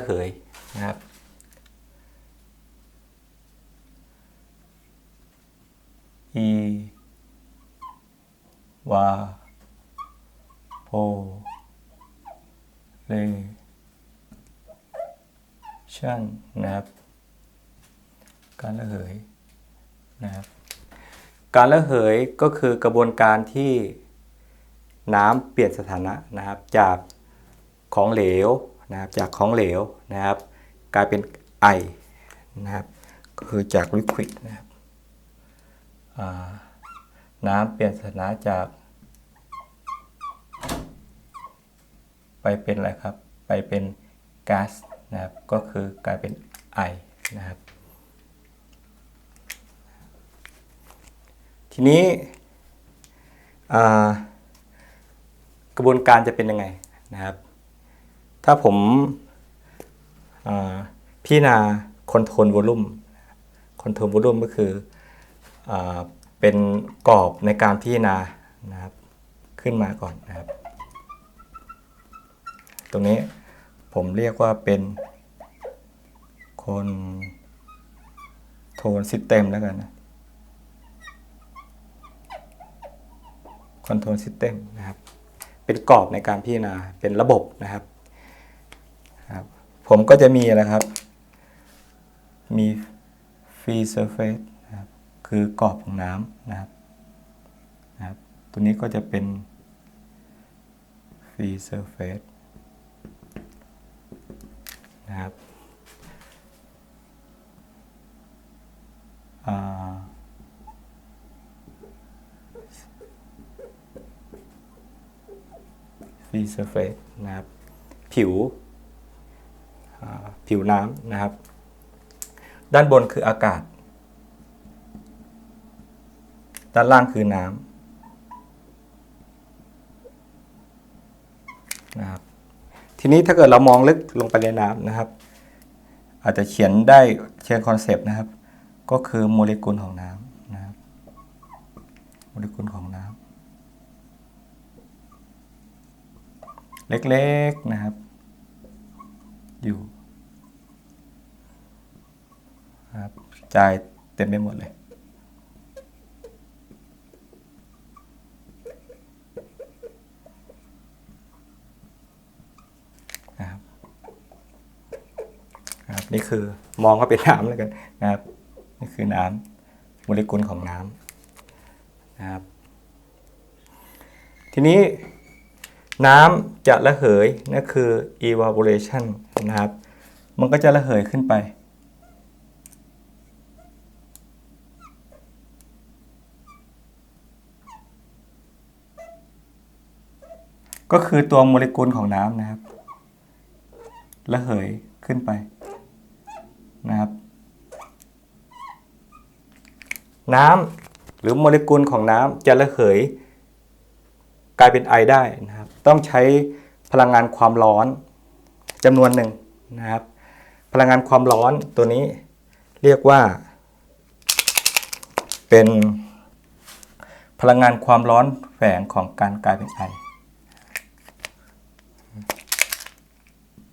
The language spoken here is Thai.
ระเหยนะครับ อีวาโพเลชั่นนะครับ การระเหยนะครับ การระเหยก็คือกระบวนการที่น้ำเปลี่ยนสถานะนะครับ จากของเหลว นะครับจากของเหลวนะครับ กลายเป็นไอนะครับคือจากลิควิดนะครับน้ำเปลี่ยนสถานะจาก ไปเป็นอะไรครับ ไปเป็นก๊าซนะครับก็คือกลายเป็นไอนะครับ ทีนี้กระบวนการจะเป็นยังไงนะครับ ถ้าผมพิจารณาคอนโทรลวอลุ่มคอนโทรลวอลุ่มก็คืออเป็นกรอบในการพิจารณานะครับขึ้นมาก่อนนะครับ ตรงนี้ผมเรียกว่าเป็นคอนโทรลซิสเต็มแล้วกันนะคอนโทรลซิสเต็มนะครับ เป็นกรอบในการพิจารณาเป็นระบบนะครับ ครับผมก็จะมีอะไรครับ มีฟรีเซอร์เฟซนะครับคือกรอบของน้ำนะครับนะครับ ตัวนี้ก็จะเป็นฟรีเซอร์เฟซนะครับฟรีเซอร์เฟซนะครับ ผิว ผิวน้ำนะครับ ด้านบนคืออากาศ ด้านล่างคือน้ำนะครับทีนี้ถ้าเกิดเรามองลึกลงไปในน้ำนะครับ อาจจะเขียนได้เชิงคอนเซปต์นะครับ ก็คือโมเลกุลของน้ำนะครับโมเลกุลของน้ำเล็กๆนะครับ อยู่นะครับ จายเต็มไปหมดเลย นะครับนะครับ นี่คือมองว่าเป็นน้ำแล้วกันนะครับ นี่คือน้ำโมเลกุลของน้ำนะครับ ทีนี้น้ำจะระเหยนั่นคือ evaporation นะครับ มันก็จะระเหยขึ้นไป ก็คือตัวโมเลกุลของน้ำนะครับระเหยขึ้นไปนะครับ น้ำหรือโมเลกุลของน้ำจะระเหย กลายเป็นไอได้นะครับ ต้องใช้พลังงานความร้อนจำนวนหนึ่งนะครับ พลังงานความร้อนตัวนี้เรียกว่า เป็นพลังงานความร้อนแฝงของการกลายเป็นไอ